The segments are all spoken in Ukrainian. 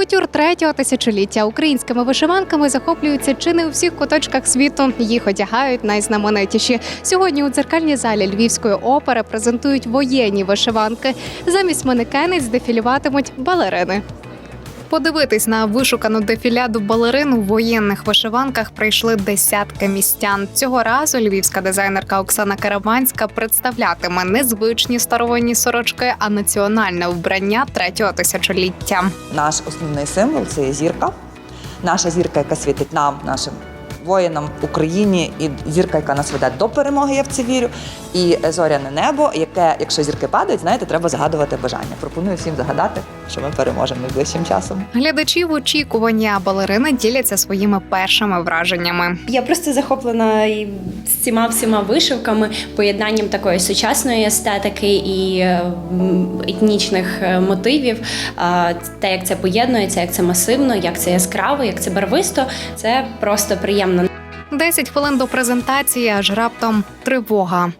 Кутюр третього тисячоліття українськими вишиванками захоплюються чи не у всіх куточках світу. Їх одягають найзнаменитіші. Сьогодні у дзеркальній залі Львівської опери презентують воєнні вишиванки. Замість манекенець дефілюватимуть балерини. Подивитись на вишукану дефіляду балерин у воєнних вишиванках прийшли десятки містян. Цього разу львівська дизайнерка Оксана Караванська представлятиме незвичні старовинні сорочки, а національне вбрання третього тисячоліття. Наш основний символ це є зірка. Наша зірка, яка світить нам, нашим воїнам, Україні, і зірка, яка нас веде до перемоги, я в це вірю. І зоряне небо, яке, якщо зірки падають, знаєте, треба загадувати бажання. Пропоную всім загадати, що ми переможемо найближчим часом. Глядачі в очікуванні, а балерини діляться своїми першими враженнями. Я просто захоплена і всіма всіма вишивками, поєднанням такої сучасної естетики і е, етнічних е, мотивів. Те, як це поєднується, як це масивно, як це яскраво, як це барвисто, це просто приємно. 10 хвилин до презентації, аж раптом тривога.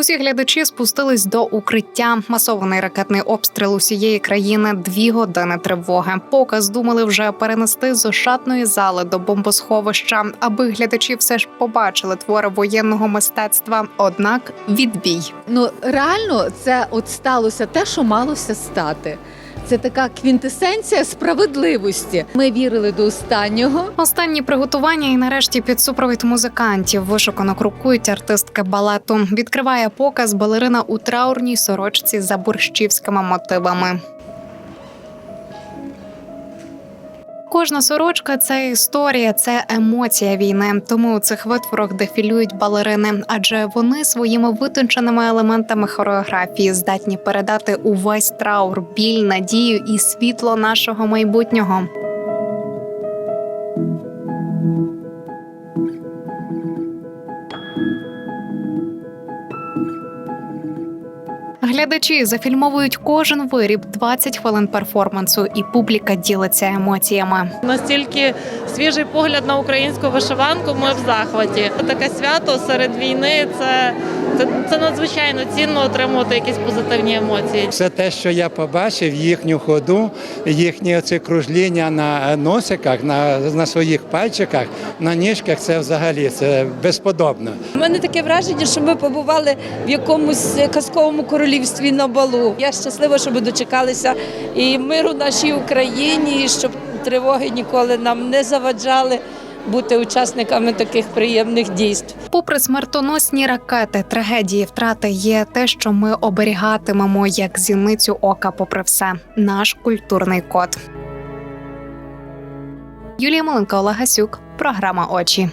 Усі глядачі спустились до укриття. Масований ракетний обстріл усієї країни. Дві години тривоги. Показ думали вже перенести з ошатної зали до бомбосховища, аби глядачі все ж побачили твори воєнного мистецтва. Однак відбій. Ну реально, це от сталося те, що малося стати. Це така квінтесенція справедливості. Ми вірили до останнього. Останні приготування і нарешті під супровід музикантів вишукано крокують артистки балету. Відкриває показ балерина у траурній сорочці за борщівськими мотивами. Кожна сорочка це історія, це емоція війни. Тому у цих витворах дефілюють балерини, адже вони своїми витонченими елементами хореографії здатні передати увесь траур, біль, надію і світло нашого майбутнього. Глядачі зафільмовують кожен виріб 20 хвилин перформансу, і публіка ділиться емоціями. Настільки свіжий погляд на українську вишиванку. Ми в захваті. Таке свято серед війни це, це, це надзвичайно цінно отримувати якісь позитивні емоції. Все те, що я побачив, їхню ходу, їхні оці кружління на носиках, на, на своїх пальчиках, на ніжках, це взагалі це безподобно. У мене таке враження, що ми побували в якомусь казковому королівстві на балу. Я щаслива, що ми дочекалися і миру нашій Україні, і щоб тривоги ніколи нам не заваджали бути учасниками таких приємних дійств. Попри смертоносні ракети, трагедії, втрати є те, що ми оберігатимемо як зіницю ока, попри все, наш культурний код. Юлія Маленко, Олег Гасюк, програма Очі.